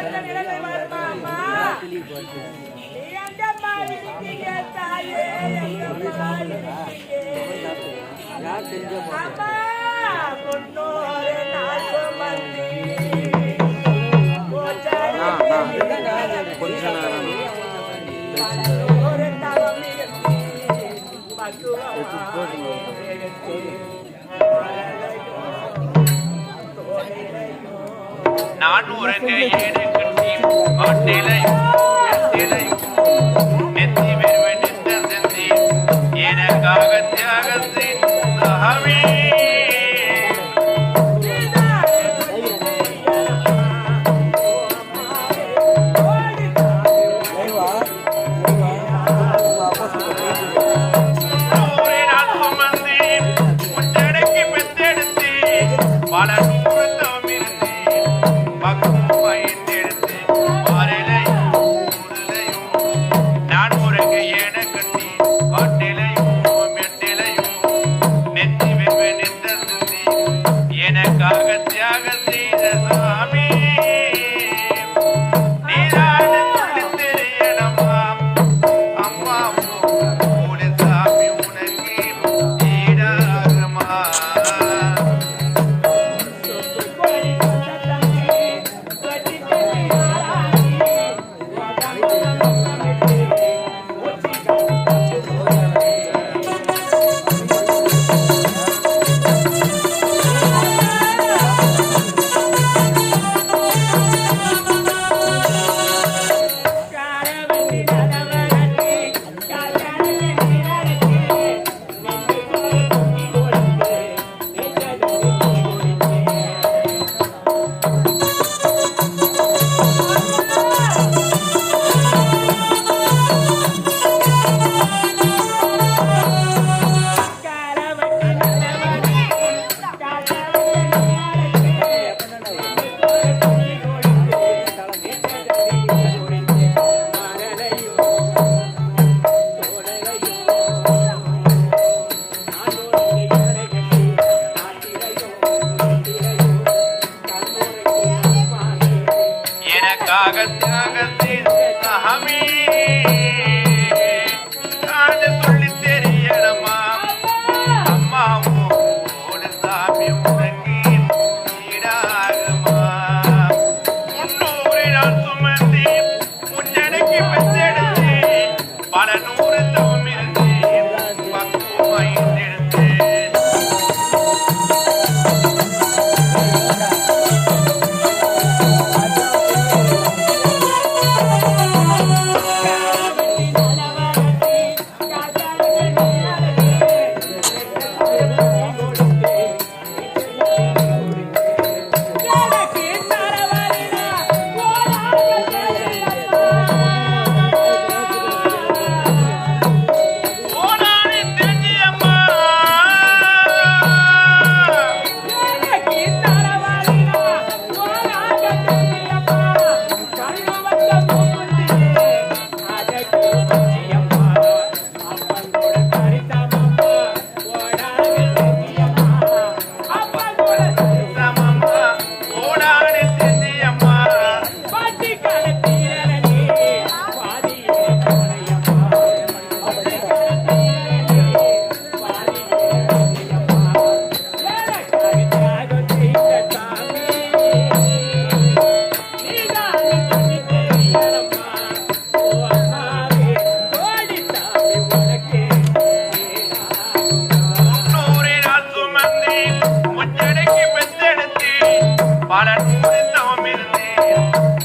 இப்படிப்பட்ட நிலைமை வருமா அம்மா எங்கம்மா இருக்கீங்க தாயே எங்கம்மா இருக்கீங்க அம்மா கொண்டோரே நான் சுமந்தே Thank you. நான் உறங்க ஏடு கட்டி மட்டிலை மெத்திலை. மெத்தி வெறுவெடுத்த செந்தி எனக்காக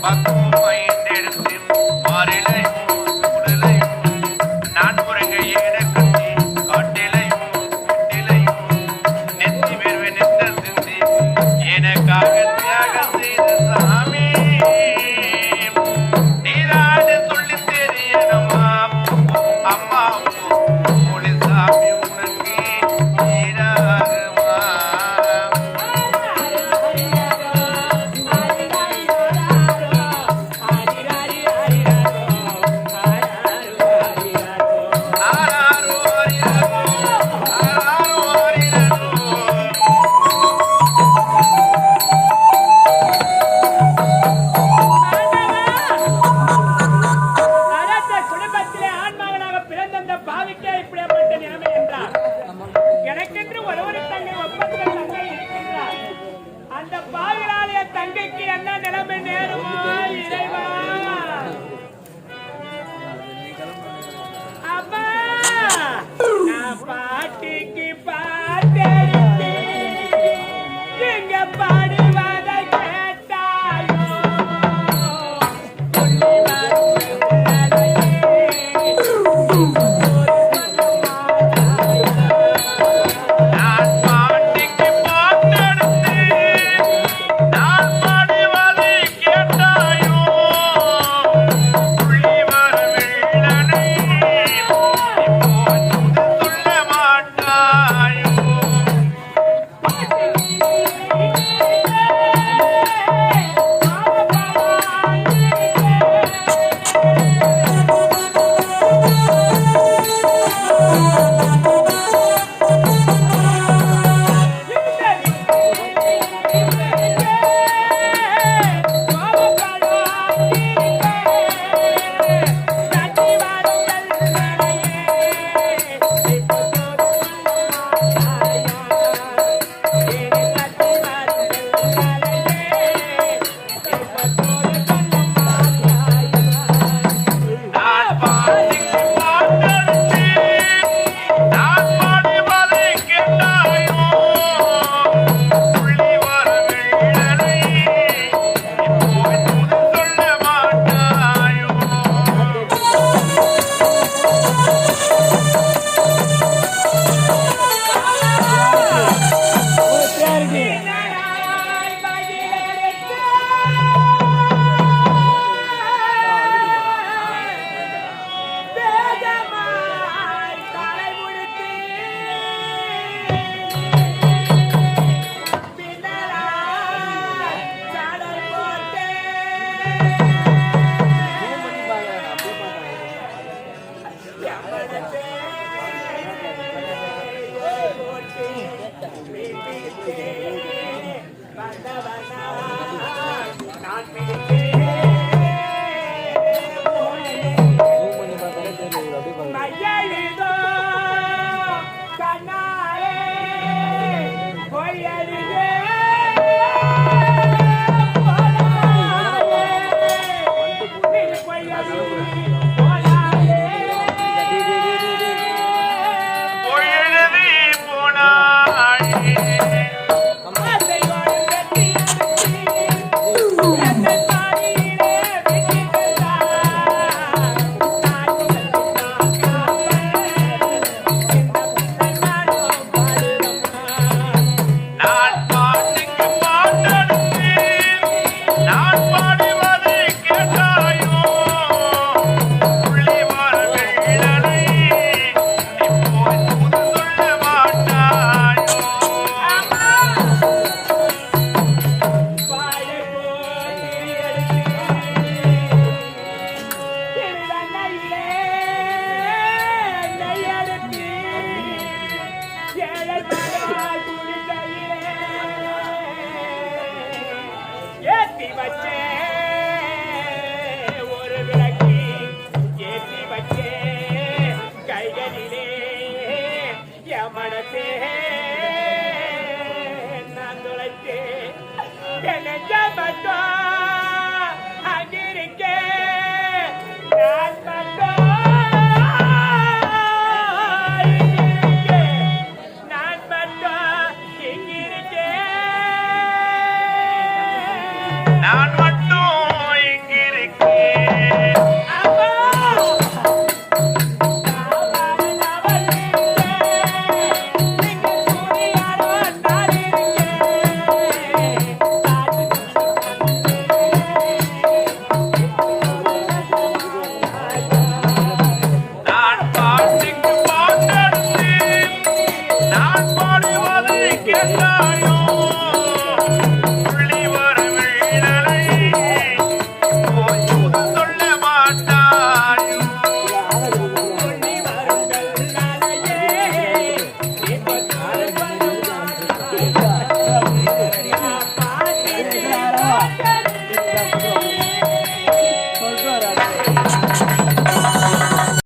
Bye. বাচ্চা